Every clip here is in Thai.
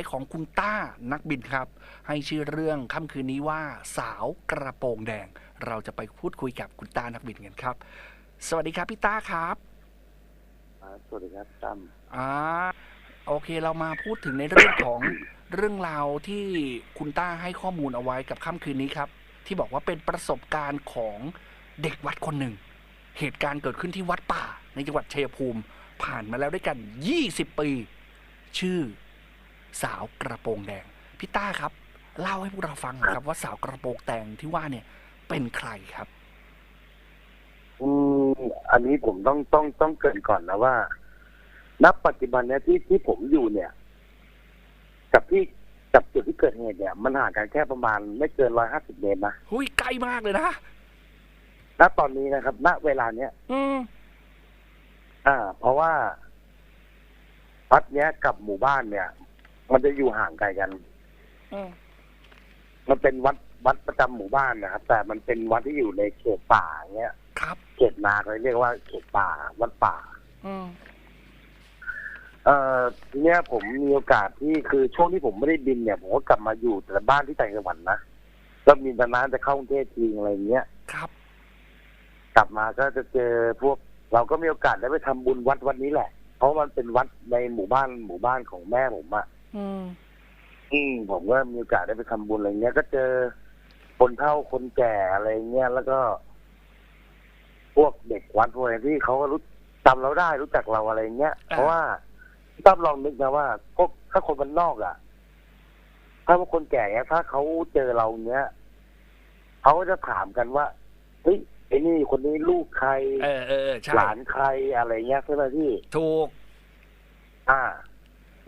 ายของคุณต้านักบินครับ ให้ชื่อเรื่องค่ำคืนนี้ว่าสาวกระโปรงแดง เราจะไปพูดคุยกับคุณต้านักบินกันครับ สวัสดีครับพี่ต้าครับครับสวัสดีครับตั้มอ่าโอเคเรามาพูดถึงในเรื่องของเรื่องราวที่คุณต้าให้ข้อมูลเอาไว้กับค่ำคืนนี้ครับ ที่บอกว่าเป็นประสบการณ์ของเด็กวัดคนหนึ่ง เหตุการณ์เกิดขึ้นที่วัดป่า ในจังหวัดชัยภูมิ ผ่านมาแล้วด้วยกัน 20 ปี ชื่อ สาวกระโปรงแดงพี่ต้าครับ เล่าให้พวกเราฟังหน่อยครับ ว่าสาวกระโปรงแดงที่ว่าเนี่ย เป็นใครครับ อืมอันนี้ผมต้องต้องต้องเกรินก่อนนะว่าณปัจจุบันเนี้ยที่ที่ผมอยู่เนี่ย กับที่กับจุดที่เกิดเหตุเนี่ย มันห่างกันแค่ประมาณไม่เกินร้อยห้าสิบเมตรนะหุยใกล้มากเลยนะณตอนนี้นะครับ ณเวลาเนี้ยอืมอ่า เพราะว่าวัดเนี้ยกับหมู่บ้านเนี่ย มันจะอยู่ห่างไกลกัน อืมมันเป็นวัดวัดประจำหมู่บ้านนะครับ แต่มันเป็นวัดที่อยู่ในเขตป่าเงี้ย ครับ เขตนาเขาเรียกว่าเขตป่า วัดป่า อืม เอ่อทีเนี้ยผมมีโอกาสที่คือช่วงที่ผมไม่ได้บินเนี่ย ผมก็กลับมาอยู่แต่บ้านที่ต่างจังหวัดนะก็มีนานๆจะเข้ากรุงเทพทีอะไรเงี้ย ครับ กลับมาก็จะเจอพวกเราก็มีโอกาสได้ไปทำบุญวัดวัดนี้แหละ เพราะมันเป็นวัดในหมู่บ้านหมู่บ้านของแม่ผมอะ อืมอืมผมก็มีโอกาสได้ไปทำบุญอะไรเงี้ย ก็เจอคนเฒ่าคนแก่อะไรเงี้ยแล้วก็ พวกเด็กวัดพวกอะไรที่เขาก็รู้จำเราได้รู้จักเราอะไรเงี้ยเพราะว่าตั้มลองนึกนะว่าพวกถ้าคนมันนอกอะ ถ้าพวกคนแก่เนี้ยถ้าเขาเจอเราเนี้ยเขาก็จะถามกันว่าเฮ้ยไอ้นี่คนนี้ลูกใครเออเออเออใช่หลานใครอะไรเงี้ยใช่ไหมพี่ถูก อ่า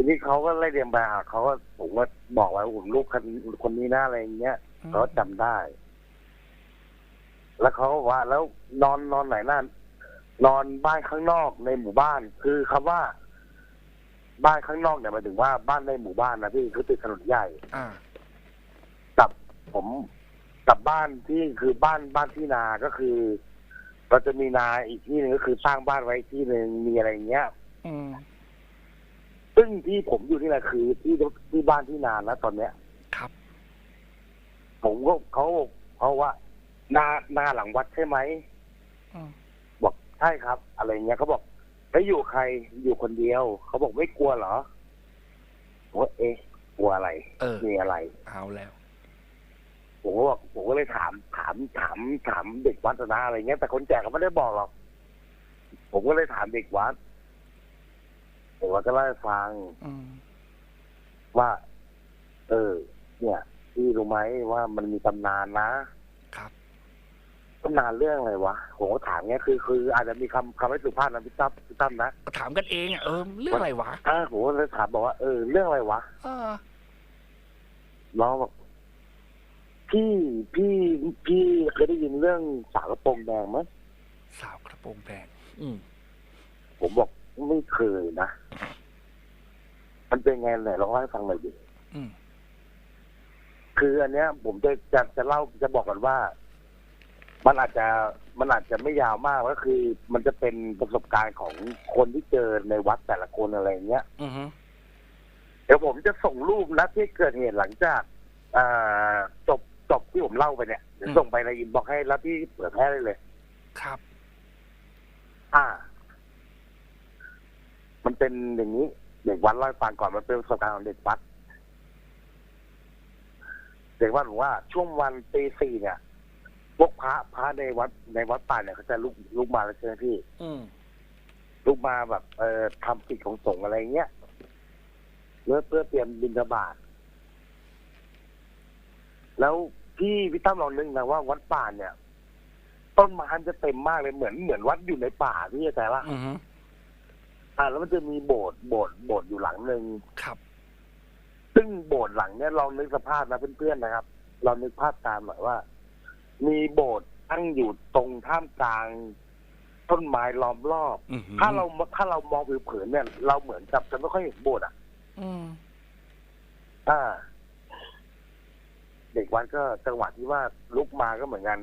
ทีนี้เขาก็ไล่เรียงไปหาเขาก็ผมก็บอกไว้ว่าผมลูกคนคนนี้นะอะไรเงี้ยเขาจำได้ แล้วเขาก็บอกว่าแล้วนอนนอนไหนนั่นนอนบ้านข้างนอกในหมู่บ้าน คือคำว่า บ้านข้างนอกเนี่ยหมายถึงว่าบ้านในหมู่บ้านนะพี่คือติดถนนใหญ่อ่ากับผมกับบ้านที่คือบ้านบ้านที่นาก็คือเราจะมีนาอีกที่หนึ่งก็คือสร้างบ้านไว้ที่หนึ่งมีอะไรอย่างเงี้ย อืม ซึ่งที่ผมอยู่นี่แหละคือที่ที่บ้านที่นานะตอนเนี้ยครับ ผมก็เขาเขาว่านานาหลังวัดใช่ไหมอืมบอกใช่ครับ อะไรเงี้ยเขาบอกแล้วอยู่ใครอยู่คนเดียว เขาบอกไม่กลัวเหรอผมว่าเอ๊ะกลัวอะไรเออมีอะไร เอาแล้วผมก็บอกผมก็เลยถามถามถามถามเด็กวัดนะอะไรเงี้ยแต่คนแก่เขาไม่ได้บอกหรอก ผมก็เลยถามเด็กวัด เด็กวัดก็เล่าให้ฟังอืมว่า เออ เนี่ยพี่รู้ไหมว่ามันมีตำนานนะครับตำนานเรื่องอะไรวะผมก็ถามเงี้ยคือคือ อาจจะมีคำคำไม่สุภาพนะพี่ตั้มพี่ตั้มนะก็ถามกันเองอะเออเรื่องอะไรวะอ่าผมก็เลยถามบอกว่าเออเรื่องอะไรวะเออน้องบอกพี่พี่พี่เคยได้ยินเรื่องสาวกระโปรงแดงไหมสาวกระโปรงแดงอืมผมบอก ไม่เคยนะ มันเป็นไงไหนลองเล่าให้ฟังหน่อยดิอืมคืออันเนี้ย ผมจะจะจะเล่าจะบอกก่อนว่า มันอาจจะมันอาจจะไม่ยาวมากก็คือ มันจะเป็นประสบการณ์ของคนที่เจอในวัดแต่ละคนอะไรเงี้ยอือฮึเดี๋ยวผมจะส่งรูปนะที่เกิดเหตุหลังจากอ่าจบจบที่ผมเล่าไปเนี่ยเดี๋ยวส่งไปในอินบอกให้แล้วที่เปิดแพร่ได้เลย ครับ อ่า มันเป็นอย่างนี้เด็กวัดเล่าให้ฟังก่อนมันเป็นประสบการณ์ของเด็กวัดเด็กวัดบอกว่าช่วงวันตีสี่เนี่ยพวกพระพระในวัดในวัดป่าเนี่ยเขาจะลุกลุกมาแล้วใช่ไหมพี่อืมลุกมาแบบ เอ่อทำกิจของสงฆ์อะไรเงี้ยเพื่อเพื่อเตรียมบิณฑบาตแล้วพี่พี่ตั้มลองนึกนะว่าวัดป่าเนี่ย ต้นไม้มันจะเต็มมากเลยเหมือนเหมือนวัดอยู่ในป่าพี่เข้าใจปะอือฮึ อ่าแล้วมันจะมีโบสถ์โบสถ์โบสถ์อยู่หลังหนึ่งครับ ซึ่งโบสถ์หลังเนี่ยลองนึกสภาพนะเพื่อนๆนะครับ เรานึกภาพตามหน่อยว่า มีโบสถ์ตั้งอยู่ตรงท่ามกลางต้นไม้ล้อมรอบ อือฮึถ้าเราถ้าเรามองผิวเผินเนี่ย เราเหมือนกับจะไม่ค่อยเห็นโบสถ์อะ อืมอ่า เด็กวันก็จังหวะที่ว่าลุกมาก็เหมือนกัน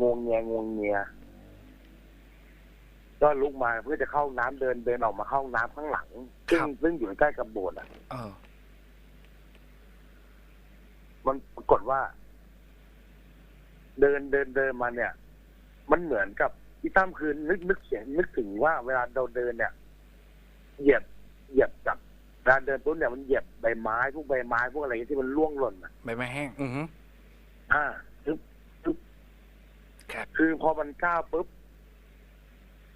งวงเงียงวงเงีย ก็ลุกมาเพื่อจะเข้าน้ำเดินเดินออกมาเข้าน้ำข้างหลัง ซึ่งซึ่งอยู่ใกล้กับโบสถ์อะมันปรากฏว่า เดินเดินเดินมาเนี่ย มันเหมือนกับพี่ตั้มคืนนึกนึกเสียงนึกถึงว่าเวลาเราเดินเนี่ย เหยียบเหยียบกับเวลาเดินต้นเนี่ยมันเหยียบใบไม้พวกใบไม้พวกอะไรที่มันร่วงหล่นอะ ใบไม้แห้ง อือฮึ อ่าคือครับ คือพอมันก้าวปุ๊บ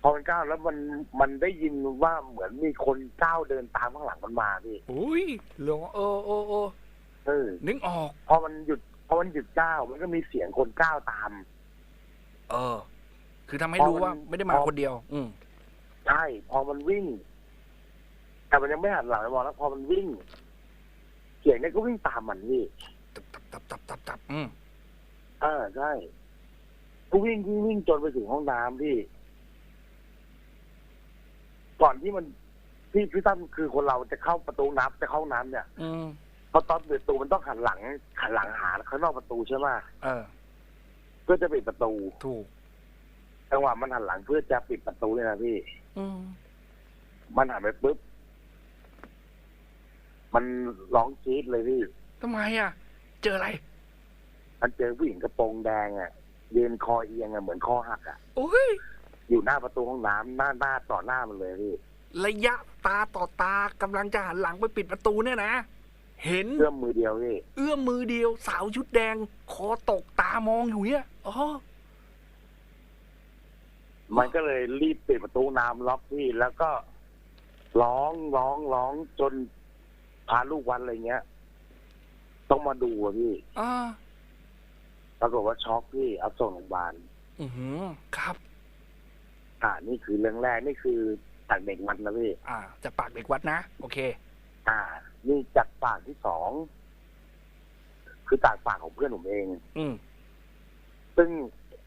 พอมันก้าวแล้วมันมันได้ยินว่าเหมือนมีคนก้าวเดินตามข้างหลังมันมาพี่อุ้ยเหรอโอ้โอ้โอ้เออนึกออก พอมันหยุดพอมันหยุดก้าวมันก็มีเสียงคนก้าวตาม เออ คือทำให้พอรู้มันว่าไม่ได้มาพอคนเดียว อืมใช่พอมันวิ่ง แต่มันยังไม่หันหลังไปมองแล้ว พอมันวิ่ง เสียงเนี่ยก็วิ่งตามมันพี่ตับตับตับตับตับตับอืมอ่าใช่ก็วิ่งวิ่งวิ่งจนไปถึงห้องน้ำพี่ ก่อนที่มันพี่พี่ตั้มคือคนเราจะเข้าประตูน้ำจะเข้าห้องน้ำเนี่ยอืมพอตอนเปิดประตูมันต้องหันหลังหันหลังหาข้างนอกประตูใช่ไหมเออ เพื่อจะปิดประตูถูก จังหวะมันหันหลังเพื่อจะปิดประตูเนี่ยนะพี่ อืมมันหันไปปุ๊บมันร้องจี๊ดเลยพี่ ทำไมอะ เจออะไร มันเจอผู้หญิงกระโปรงแดงอะยืนคอเอียงอะเหมือนคอหักอะ โอ้ย อยู่หน้าประตูห้องน้ำหน้าหน้าต่อหน้ามันเลยพี่ระยะตาต่อตากำลังจะหันหลังไปปิดประตูเนี่ยนะ เห็น เอื้อมมือเดียวพี่เอื้อมมือเดียว สาวชุดแดง คอตกตามองอยู่เนี่ยอ๋อมันก็เลยรีบปิดประตูน้ำล็อกพี่ แล้วก็ร้องร้องร้องจนพาลูกวันอะไรเงี้ย ต้องมาดูอะพี่อ่าปรากฏว่าช็อกพี่เอาส่งโรงพยาบาล อือหือ ครับ อ่า นี่คือเรื่องแรกนี่คือจากเด็กมันนะพี่อ่าจากปากเด็กวัดนะโอเค อ่า นี่จากปากที่สองคือจากปากของเพื่อนผมเอง อืมซึ่ง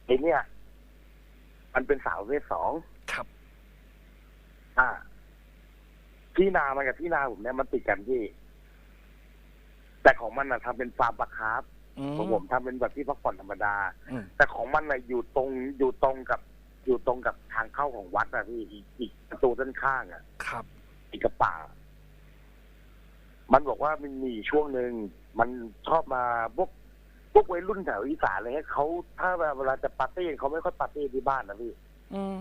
ไอเนี่ย มันเป็นสาวประเพศสองครับ อ่า พี่นามันกับพี่นาผมเนี่ยมันติดกันพี่ แต่ของมันน่ะทำเป็นฟาร์มปลาคาร์ฟอืมของผมทำเป็นแบบที่พักผ่อนธรรมดาอืมแต่ของมันน่ะอยู่ตรงอยู่ตรงกับ อยู่ตรงกับทางเข้าของวัดอะพี่อีกอีกประตูด้านข้างอะครับอีกกระป่า มันบอกว่ามันมีช่วงหนึ่งมันชอบมาพวกพวกวัยรุ่นแถวอีสานอะไรเงี้ยเขาถ้าเวลาจะปาร์ตี้เขาไม่ค่อยปาร์ตี้ที่บ้านนะพี่อืม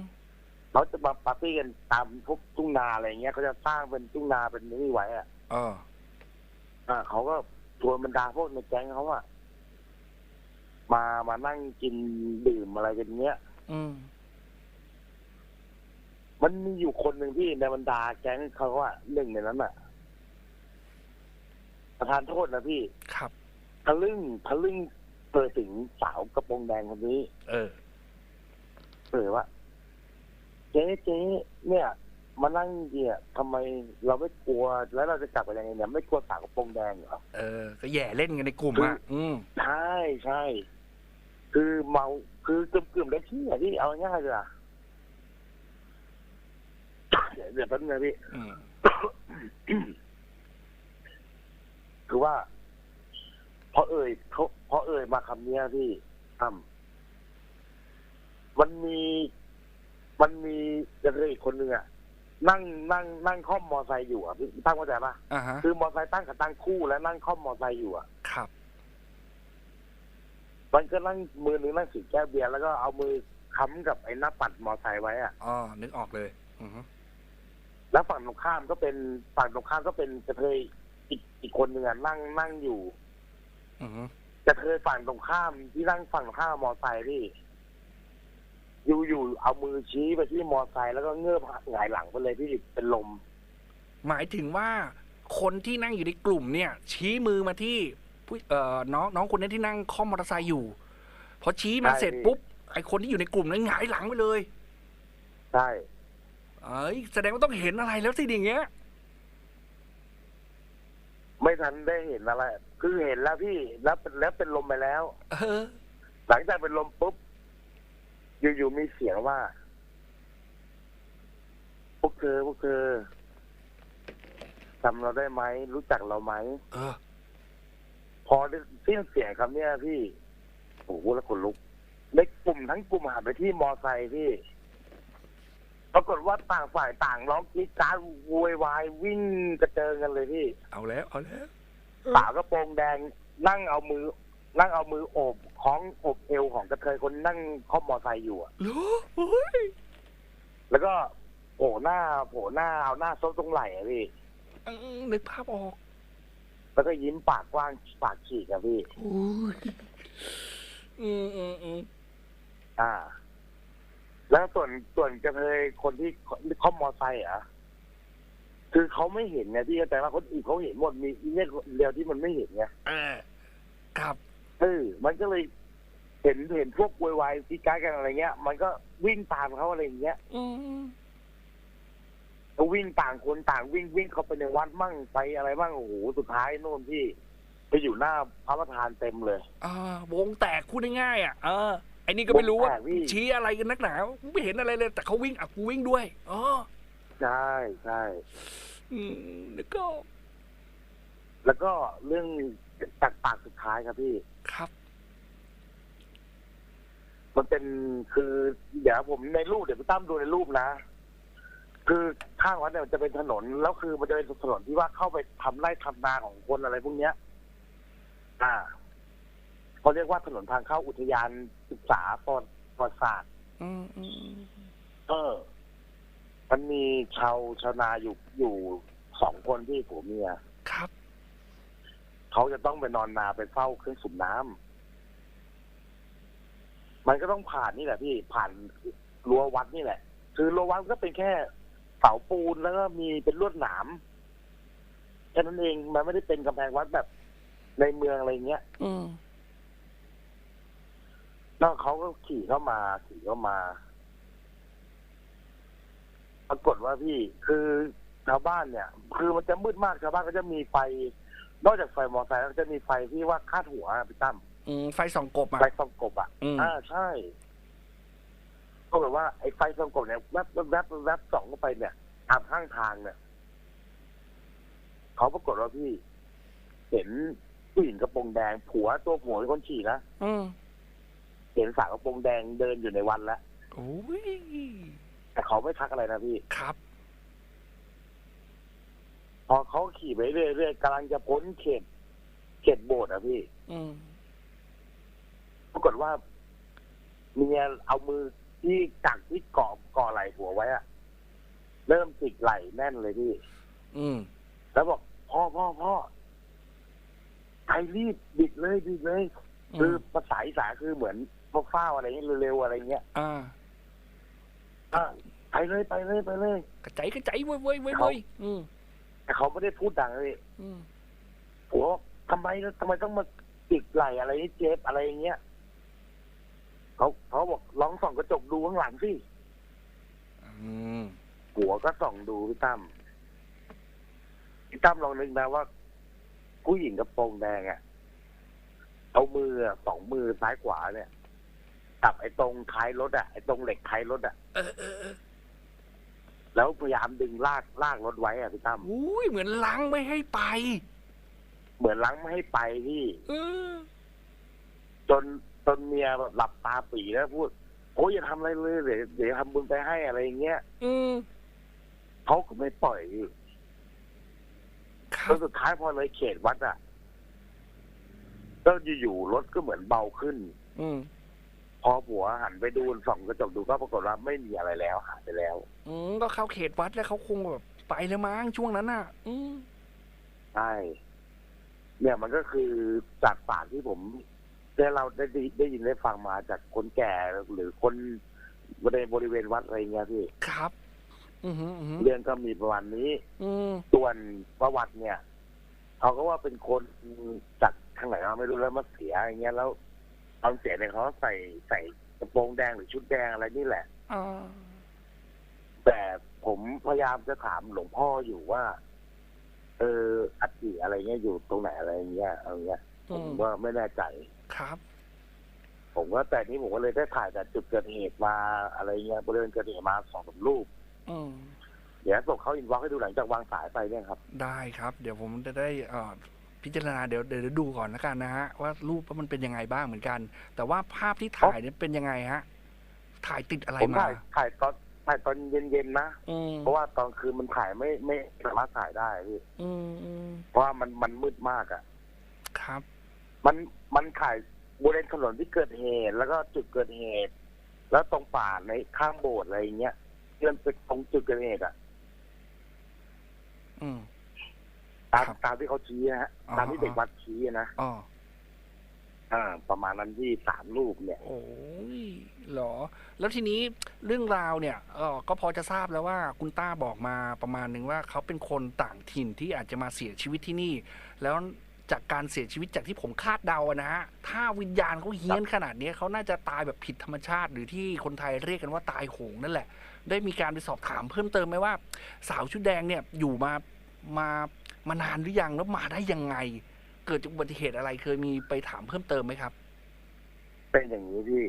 เขาจะมาปาร์ตี้กันตามพวกทุ่งนาอะไรเงี้ยเขาจะสร้างเป็นทุ่งนาเป็นนี่ไว้อะเอออ่าเขาก็ชวนบรรดาพวกในแก๊งเขาอะมามานั่งกินดื่มอะไรกันเงี้ย อืม มันมีอยู่คนหนึ่งที่ในบรรดาแก๊งเขาอะหนึ่งในนั้นอะประธานโทษนะพี่ครับทะลึ่งทะลึ่งเปิดถึงสาวกระโปรงแดงคนนี้ เออเปิดว่าเจ๊เจ๊เนี่ยมานั่งเนี่ยทำไมเราไม่กลัวแล้วเราจะกลับไปยังไงเนี่ยไม่กลัวสาวกระโปรงแดงเหรอเออ ก็แย่เล่นกันในกลุ่มอะอืมใช่ใช่คือเมาคือกึ่มกึ่มๆได้ที่อะพี่เอาง่ายๆเลยอะ เดี๋ยวเดี๋ยวแป๊บนึงนะพี่อืมคือว่าพอเอ่ยเขาพอเอ่ยมาคำเนี้ยพี่ทำมันมีมันมีเด็กอีกคนหนึ่งอะนั่งนั่งนั่งคล่อมมอไซค์อยู่อะพี่ตั้งเข้าใจปะอ่าฮะคือมอไซค์ตั้งกับตั้งคู่แล้วนั่งคล่อมมอไซค์อยู่อะครับ มันก็นั่งมือหนึงนั่งถือแก้วเบียร์แล้วก็เอามือค้ำกับไอ้หน้าปัดมอไซค์ไว้อะอ๋อนึกออกเลย อือฮึ แล้วฝั่งตรงข้ามก็เป็นฝั่งตรงข้ามก็เป็นกระเทยอีกอีกคนหนึ่งอะนั่งนั่งอยู่อือฮึกระเทยฝั่งตรงข้ามที่นั่งฝั่งตรงข้ามมอไซค์พี่อยู่อยู่เอามือชี้ไปที่มอไซค์แล้วก็เงือบหงายหลังไปเลยพี่เป็นลม หมายถึงว่าคนที่นั่งอยู่ในกลุ่มเนี่ย ชี้มือมาที่ผู้เอ่อน้องน้องคนนี้ที่นั่งคล่อมมอเตอร์ไซค์อยู่พอชี้มาใช่ เสร็จพี่ปุ๊บไอคนที่อยู่ในกลุ่มนั้นหงายหลังไปเลย ใช่ เอ้ยแสดงว่าต้องเห็นอะไรแล้วสิอย่างเงี้ย ไม่ทันได้เห็นอะไร คือเห็นแล้วพี่แล้วเป็นแล้วเป็นลมไปแล้ว เออ หลังจากเป็นลมปุ๊บ อยู่ๆมีเสียงว่า พวกเธอพวกเธอจำเราได้ไหม รู้จักเราไหม เออ พอได้สิ้นเสียงคำเนี้ยพี่โอ้โหแล้วขนลุกในกลุ่มทั้งกลุ่มหันไปที่มอไซค์พี่ ปรากฏว่าต่างฝ่ายต่างร้องกรีดกรารโวยวายวิ่งกระเจิงกันเลยพี่เอาแล้วเอาแล้วสาวกระโปรงแดงนั่งเอามือ นั่งเอามือโอบคล้องโอบเอวของกระเทยคนนั่งข้อมมอไซค์อยู่อะเหรอเฮ้ยแล้วก็โผล่หน้าโผล่หน้าเอาหน้าซบตรงไหล่อะพี่อืมนึกภาพออก แล้วก็ยิ้มปากกว้างปากฉีกอะพี่ โอ้ยอืมอืมอืม อ่า แล้ว ส่วนส่วนกระเทยคนที่ข้อมอไซค์อะคือเขาไม่เห็นไงพี่แต่ว่าคนอื่นเขาเห็นหมดมีเนี่ยเดียวที่มันไม่เห็นไงเออครับเออมันก็เลยเห็นเห็นพวกวยวายที่การดกันอะไรเงี้ย มันก็วิ่งตามเขาอะไรอย่างเงี้ยอืมก็วิ่งต่างคนต่างวิ่งวิ่งเขาไปในวัดมั่งไปอะไรบ้างโอ้โหสุดท้ายโน่นที่ ไปอยู่หน้าพระประธานเต็มเลยอ่าวงแตกพูดง่ายๆอะเออ อ้นี่ก็ไม่รู้ว่าวงแตกพี่ชี้อะไรกันนักหนาไม่เห็นอะไรเลย แต่เขาวิ่งอะกูวิ่งด้วยอ๋อใช่ใช่อืมแล้วก็ แล้วก็เรื่องจากปากสุดท้ายครับพี่ครับ มันเป็นคือ เดี๋ยวผมในรูปเดี๋ยวพี่ตั้มดูในรูปนะคือข้างวัดเนี่ยมันจะเป็นถนนแล้วคือมันจะเป็นถนนที่ว่าเข้าไปทำไร่ทำนาของคนอะไรพวกเนี้ย อ่า เขาเรียกว่าถนนทางเข้าอุทยานศึกษาประวัติประวัติศาสตร์อืมอืมอืมเออ มันมีชาวชาวนาอยู่อยู่สองคนที่ผัวเมียครับ เขาจะต้องไปนอนนาไปเฝ้าเครื่องสูบน้ำมันก็ต้องผ่านนี่แหละพี่ผ่านรั้ววัดนี่แหละ คือรั้ววัดก็เป็นแค่เสาปูนแล้วก็มีเป็นลวดหนามแค่นั้นเองมันไม่ได้เป็นกำแพงวัดแบบในเมืองอะไรเงี้ย อืม แล้วเขาก็ขี่เข้ามาขี่เข้ามา ปรากฏว่าพี่คือชาวบ้านเนี่ย คือมันจะมืดมากชาวบ้านก็จะมีไฟ นอกจากไฟมอเตอร์ไซค์แล้วก็จะมีไฟที่ว่าคาดหัวอะพี่ตั้มอืมไฟส่องกบอะไฟส่องกบอะอืมอ่าใช่ ก็แบบว่าไอ้ไฟส่องกบเนี่ยแวบแวบแวบแวบส่องเข้าไปเนี่ยตามข้างทางเนี่ยเขาปรากฏว่าพี่ เห็นผู้หญิงกระโปรงแดง ผัวตัวผัวเป็นคนขี่นะอืม เห็นสาวกระโปรงแดงเดินอยู่ในวันแล้วโอ้ยแต่เขาไม่ทักอะไรนะพี่ ครับ พอเขาขี่ไปเรื่อยๆกำลังจะพ้นเขตเขตโบสถ์อะพี่อืมปรากฏว่าเมียเอามือที่จักที่เกาะเกาะไหล่ผัวไว้อะเริ่มติดไหล่แน่นเลยพี่ อืม แล้วบอกพ่อพ่อพ่อใครรีบบิดเลยบิดเลย คือภาษาอีสานคือเหมือน พวกฟ้าวอะไรเงี้ยเร็วๆอะไรเงี้ยอ่าอะไปเลยไปเลยไปเลยกระจายกระจายเว้ยเว้ยเว้ยเว้ยอืมแต่เขาไม่ได้พูดดังเลยอืมผัวบอกทำไมทำไมต้องมาติดไหล่อะไรนี่เจ็บอะไรอย่างเงี้ยเขาเขาบอกลองส่องกระจกดูข้างหลังสิอืมผัวก็ส่องดูพี่ตั้มพี่ตั้มลองนึกนะว่า ผู้หญิงกระโปรงแดงอะเอามืออะสองมือซ้ายขวาเนี่ย จับไอ้ตรงท้ายรถอะไอ้ตรงเหล็กท้ายรถอะเออเออเออแล้วพยายามดึงลากลากรถไว้อะพี่ตั้มอุ้ยเหมือนล้างไม่ให้ไป เหมือนลังไม่ให้ไปพี่เออจนจนเมียแบบหลับตาปีแล้วพูดโอ้ยอย่าทำอะไรเลยเดี๋ยวเดี๋ยวทำบุญไปให้อะไรอย่างเงี้ยอืมเขาก็ไม่ปล่อยพี่คจรับนสุดท้ายพอเลยเขตวัดอะก็อยู่ๆรถก็เหมือนเบาขึ้น อืม พอผัวหันไปดูส่องกระจกดูก็ปรากฏว่าไม่มีอะไรแล้วหายไปแล้ว อืมก็เข้าเขตวัดแล้วเขาคงแบบไปแล้วมั้งช่วงนั้นน่ะ อืมใช่เนี่ยมันก็คือจากปากที่ผมได้เราได้ได้ได้ยินได้ฟังมาจากคนแก่หรือคนในบริเวณวัดอะไรเงี้ยพี่ครับอือหืออือหือเรื่องก็มีประมาณนี้อืมส่วนประวัติเนี่ยเขาก็ว่าเป็นคนจากทางไหนเราไม่รู้แล้วมาเสียอย่างเงี้ยแล้ว ตอนเสียเนี่ยเขาใส่ใส่กระโปรงแดงหรือชุดแดงอะไรนี่แหละอ่าแต่ผมพยายามจะถามหลวงพ่ออยู่ว่า เอออัฐิอะไรเงี้ยอยู่ตรงไหนอะไรเงี้ยเอาเงี้ยอืผมมก็ไม่แน่ใจ ครับ ผมก็แต่นี้ผมก็เลยได้ถ่ายจากจุดเกิดเหตุมาอะไรเงี้ยบริเวณเกิดเหตุมาสองสามรูป อืม เดี๋ยวส่งเขาอินบ็อกซ์ให้ดูหลังจากวางสายไปเนี่ยครับ ได้ครับ เดี๋ยวผมจะได้เอ่อ พิจารณาเดี๋ยวเดี๋ยวดูก่อนแล้วกันนะฮะว่ารูปว่ามันเป็นยังไงบ้างเหมือนกัน แต่ว่าภาพที่ถ่ายเนี่ยเป็นยังไงฮะ ถ่ายติดอะไรผมมาถ่ายถ่ายตอนถ่ายตอนเย็นๆนะอืมเพราะว่าตอนคืนมันถ่ายไม่ไม่สามารถถ่ายได้พี่อืมอืมเพราะว่ามันมันมืดมากอะ่ะ ครับ มันมันขายบริเวณถนนที่เกิดเหตุ แล้วก็จุดเกิดเหตุ แล้วตรงป่าในข้างโบสถ์อะไรอย่างเงี้ยที่มันเป็นตรงจุดเกิดเหตุอะอืม ตามครับตามที่เขาชี้นะฮะอ๋อตามที่เด็กวัดชี้อะนะอ๋ออ่า ประมาณนั้นที่สามรูปเนี่ย โอ้ยเหรอ แล้วทีนี้เรื่องราวเนี่ยเออก็พอจะทราบแล้วว่าคุณต้าบอกมาประมาณหนึ่งว่าเขาเป็นคนต่างถิ่นที่อาจจะมาเสียชีวิตที่นี่ แล้วจากการเสียชีวิตจากที่ผมคาดเดาอะนะฮะ ถ้าวิญญาณเขาเฮี้ยนขนาดนี้เขาน่าจะตายแบบผิดธรรมชาติ หรือที่คนไทยเรียกกันว่าตายโหงนั่นแหละ ได้มีการไปสอบถามเพิ่มเติมไหมว่า สาวชุดแดงเนี่ยอยู่มามา มานานหรือยังแล้วมาได้ยังไง เกิดจากอุบัติเหตุอะไรเคยมีไปถามเพิ่มเติมไหมครับ เป็นอย่างนี้พี่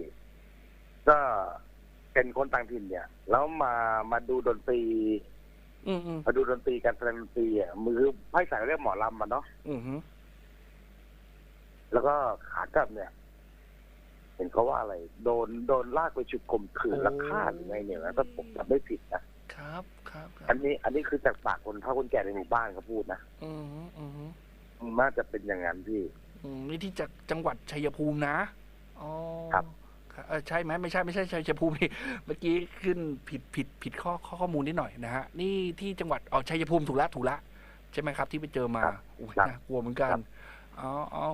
ก็เป็นคนต่างถิ่นเนี่ย แล้วมามาดูดนตรีอืมอืมมาดูดนตรีการแสดงดนตรีอะมือไพ่สายเรียกหมอลำมันเนาะอืมฮึแล้วก็ขากลับเนี่ย เห็นเขาว่าอะไร โดนโดนลากไปฉุดข่มขืนแล้วฆ่าหรือไงเนี่ยแล้วถ้าผมจำไม่ผิดนะ ครับครับครัอับนนี้อันนี้คือจากปากคนเฒ่าคนแก่ในหมู่บ้านเขาพูดนะอืมฮึอืมฮึน่าจะเป็นอย่างนั้นพี่ อืมนี่ที่จากจังหวัดชัยภูมินะอ๋อครับครับเออใช่ไหมไม่ใช่ไม่ใช่ชัยภูมินี่เมื่อกี้ขึ้นผิดผิดผิดข้อข้อข้อมูลนิดหน่อยนะฮะนี่ที่จังหวัดอ๋อชัยภูมิถูกละถูกละใช่ไหมครับ ที่ไปเจอมาครับโอ้ยครับน่ากลัวเหมือนกันครับอ๋อเอา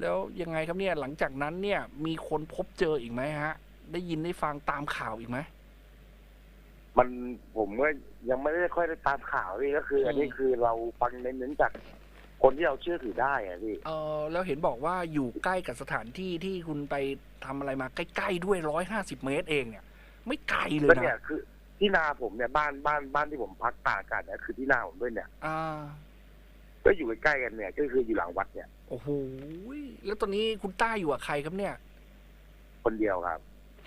แล้วยังไงครับเนี่ยหลังจากนั้นเนี่ยมีคนพบเจออีกไหมฮะ ได้ยินได้ฟังตามข่าวอีกไหม มันผมก็ยังไม่ได้ค่อยได้ตามข่าวพี่ก็คือ อันนี้อืมคือเราฟังเน้นๆจากคนที่เราเชื่อถือได้อะพี่เออแล้วเห็นบอกว่าอยู่ใกล้กับสถานที่ที่คุณไปทำอะไรมาใกล้ๆด้วยร้อยห้าสิบเมตรเองเนี่ย ไม่ไกลเลยก็เนี่ยนะคือ ที่นาผมเนี่ยบ้านบ้านบ้านที่ผมพักตากอากาศเนี่ยคือที่นาผมด้วยเนี่ย อ่า ก็อยู่ใกล้ๆกันเนี่ย ก็คืออยู่หลังวัดเนี่ยโอ้โหแล้วตอนนี้คุณต้าอยู่กับใครครับเนี่ย คนเดียวครับ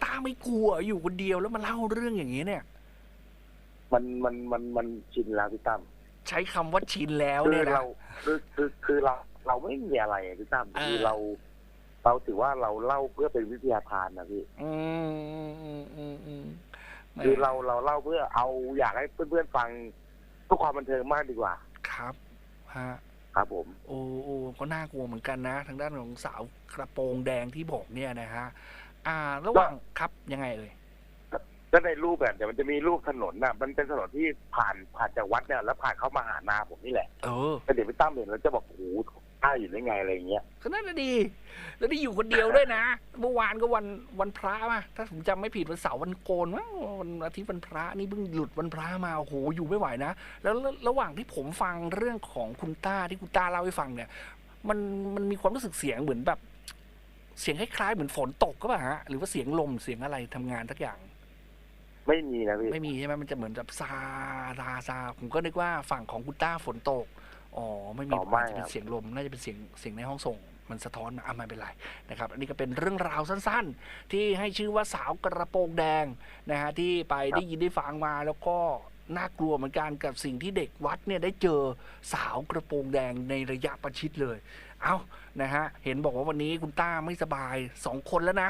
ต้าไม่กลัวอยู่คนเดียวแล้วมาเล่าเรื่องอย่างนี้เนี่ย มันมันมันมันชินแล้วพี่ตั้มใช้คำว่าชินแล้วคืเนี่ยอนะ เราคือคือคือเราเราไม่มีอะไรอะพี่ตั้มเออคือเรา เราถือว่าเราเล่าเพื่อเป็นวิทยาทานนะพี่อืมอืมอืมอืมแหมคือเราเราเล่าเพื่อเอาอยากให้เพื่อนๆฟังเพื่อความบันเทิงมากดีกว่า ครับฮะ ครับ ผม โอ้โอ้ก็น่ากลัวเหมือนกันนะ ทางด้านของสาวกระโปรงแดงที่บอกเนี่ยนะฮะ อ่า ระหว่างครับยังไงเอ่ย ก็ในรูปแบบเดี๋ยวมันจะมีรูปถนนน่ะ มันเป็นถนนที่ผ่านผ่านจากวัดเนี่ยแล้วผ่านเข้ามาหานาผมนี่แหละเออแต่เดี๋ยวพี่ตั้มเห็นแล้วจะบอกโอ้โหท่าอยู่ได้ไงอะไรอย่างเงี้ยก็นั่นน่ะดี แล้วได้อยู่คนเดียวด้วยนะ เมื่อวานก็วันวันพระมาถ้าผมจำไม่ผิดวันเสาร์วันโกนมั้งวันอาทิตย์วันพระนี่เพิ่งหลุดวันพระมาโอ้โหอยู่ไม่ไหวนะแล้วแล้วระหว่างที่ผมฟังเรื่องของคุณต้าที่คุณต้าเล่าให้ฟังเนี่ย มันมันมีความรู้สึกเสียงเหมือนแบบ เสียงคล้ายๆเหมือนฝนตกก็ปล่ะฮะหรือว่าเสียงลมเสียงอะไรทำงานทักอย่าง ไม่มีนะพี่ไม่มีใช่ไหมมันจะเหมือนแบบซาซาซาผมก็นึกว่าฝั่งของคุณต้าฝนตกอ๋อไม่มีอ๋อไม่อาจจะเป็คนรับเสียงลมน่าจะเป็นเสียงเสียงในห้องส่งมันสะท้อนมาอะไม่เป็นไรนะครับอันนี้ก็เป็นเรื่องราวสั้นๆ ที่ให้ชื่อว่าสาวกระโปรงแดงนะฮะที่ไปได้ยินได้ฟังมาแล้วก็น่ากลัวเหมือนกันกับสิ่งที่เด็กวัดเนี่ยได้เจอสาวกระโปรงแดงในระยะประชิดเลย เอานะฮะเห็นบอกว่าวันนี้คุณต้าไม่สบายสองคนแล้วนะ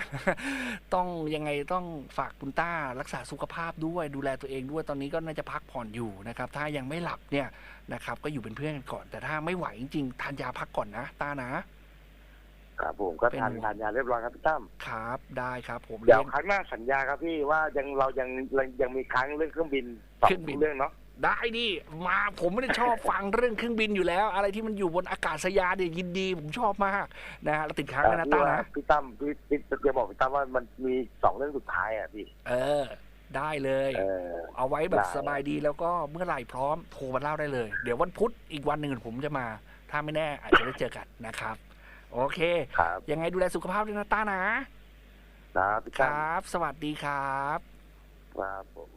ต้องยังไงต้องฝากคุณต้ารักษาสุขภาพด้วยดูแลตัวเองด้วยตอนนี้ก็น่าจะพักผ่อนอยู่นะครับถ้ายังไม่หลับเนี่ยนะครับก็อยู่เป็นเพื่อนกันก่อน แต่ถ้าไม่ไหวจริงๆทานยาพักก่อนนะต้านะครับผมก็ทานเป็นทานยาเรียบร้อยครับพี่ตั้มครับ ได้ครับ ผมเดี๋ยวเลี้ยงครั้งหน้าสัญญาครับพี่ว่ายังเรายังยังยังมีครั้งเรื่องเครื่องบินสองเครื่องบินเรื่องเนาะ ได้ดิ มาผมไม่ได้ชอบฟังเรื่องเครื่องบินอยู่แล้ว อะไรที่มันอยู่บนอากาศยานเนี่ยยินดี ผมชอบมากนะฮะเราติดค้างกันนะพี่ต้าว่านะพี่ตั้มพี่พี่จะบอกพี่ตั้มว่ามันมีสองเรื่องสุดท้ายอะพี่ เออ ได้เลย เออเอาไว้แบบได้สบายดีแล้วก็เมื่อไหร่พร้อมโทรมาเล่าได้เลย เดี๋ยววันพุธอีกวันหนึ่งผมจะมา ถ้าไม่แน่อาจจะได้เจอกันนะครับ โอเคครับยังไงดูแลสุขภาพด้วยนะต้านะ ครับพี่คตั้มรับ สวัสดีครับ ครับผม